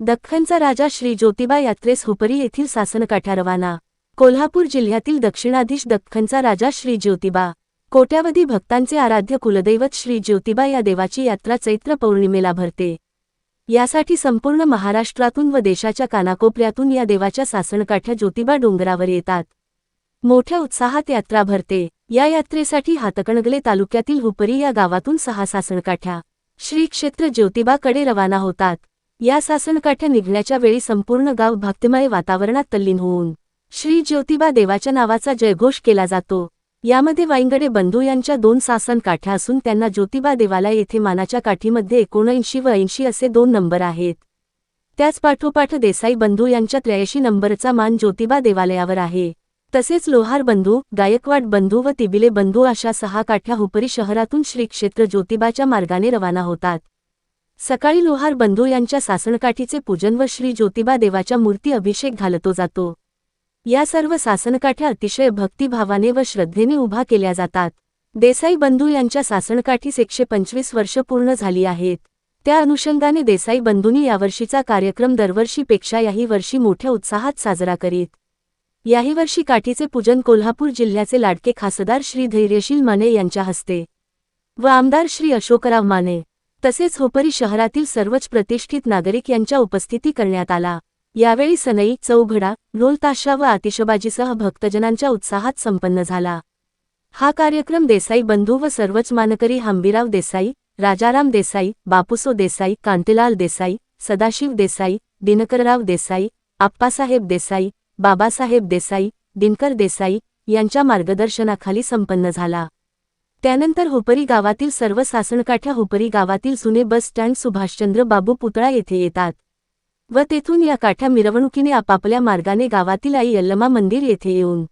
दख्खनचा राजा श्री ज्योतिबा यात्रेस हुपरी येथील सासनकाठ्या रवाना. कोल्हापूर जिल्ह्यातील दक्षिणाधीश दख्खनचा राजा श्री ज्योतिबा. कोट्यावधी भक्तांचे आराध्य कुलदैवत श्री ज्योतिबा या देवाची यात्रा चैत्र पौर्णिमेला भरते. यासाठी संपूर्ण महाराष्ट्रातून व देशाच्या कानाकोपऱ्यातून या देवाच्या सासणकाठ्या ज्योतिबा डोंगरावर येतात. मोठ्या उत्साहात यात्रा भरते. या यात्रेसाठी हातकणगले तालुक्यातील हुपरी या गावातून सहा सासणकाठ्या श्री क्षेत्र ज्योतिबाकडे रवाना होतात. या सासनकाठ्या निघण्याच्या वेळी संपूर्ण गाव भक्तिमय वातावरणात तल्लीन होऊन श्री ज्योतिबा देवाच्या नावाचा जयघोष केला जातो. यामध्ये वाईंगडे बंधू यांच्या दोन सासन काठ्या असून त्यांना ज्योतिबा देवालय येथे मानाच्या काठीमध्ये एकोणऐंशी व ऐंशी असे दोन नंबर आहेत. त्याच पाठोपाठ देसाई बंधू यांच्या त्र्याऐंशी नंबरचा मान ज्योतिबा देवालयावर आहे. तसेच लोहार बंधू गायकवाड बंधू व तिबिले बंधू अशा सहा काठ्या हुपरी शहरातून श्री क्षेत्र ज्योतिबाच्या मार्गाने रवाना होतात. सकाळी लोहार बंधू यांच्या सासणकाठीचे पूजन व श्री ज्योतिबा देवाच्या मूर्ती अभिषेक घालतो जातो. या सर्व सासनकाठ्या अतिशय भक्तिभावाने व श्रद्धेने उभा केल्या जातात. देसाई बंधू यांच्या सासणकाठीस एकशे पंचवीस वर्ष पूर्ण झाली आहेत. त्या अनुषंगाने देसाई बंधूंनी यावर्षीचा कार्यक्रम दरवर्षीपेक्षा याही वर्षी मोठ्या उत्साहात साजरा करीत. याही वर्षी काठीचे पूजन कोल्हापूर जिल्ह्याचे लाडके खासदार श्री धैर्यशील माने यांच्या हस्ते व आमदार श्री अशोकराव माने तसेच होपरी शहरातील सर्वच प्रतिष्ठित नागरिक यांच्या उपस्थिती करण्यात आला. यावेळी सनई चौघडा ढोलताशा व आतिषबाजीसह भक्तजनांच्या उत्साहात संपन्न झाला. हा कार्यक्रम देसाई बंधू व सर्वच मानकरी हंबीराव देसाई राजाराम देसाई बापूसो देसाई कांतीलाल देसाई सदाशिव देसाई दिनकरराव देसाई आप्पासाहेब देसाई बाबासाहेब देसाई दिनकर देसाई यांच्या मार्गदर्शनाखाली संपन्न झाला. त्यानंतर हुपरी गावातील सर्व सासणकाठ्या हुपरी गावातील जुने बस स्टँड सुभाषचंद्र बाबू पुतळा येथे येतात. व तेथून या काठ्या मिरवणुकीने आपापल्या मार्गाने गावातील आई यल्लमा मंदिर येथे येऊन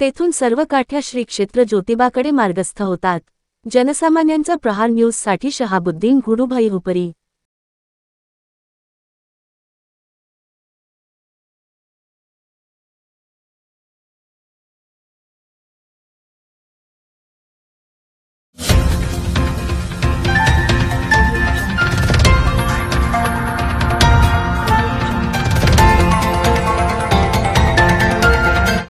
तेथून सर्व काठ्या श्री क्षेत्र ज्योतिबाकडे मार्गस्थ होतात. जनसामान्यांचा प्रहार न्यूजसाठी शहाबुद्दीन गुडुभाई हुपरी.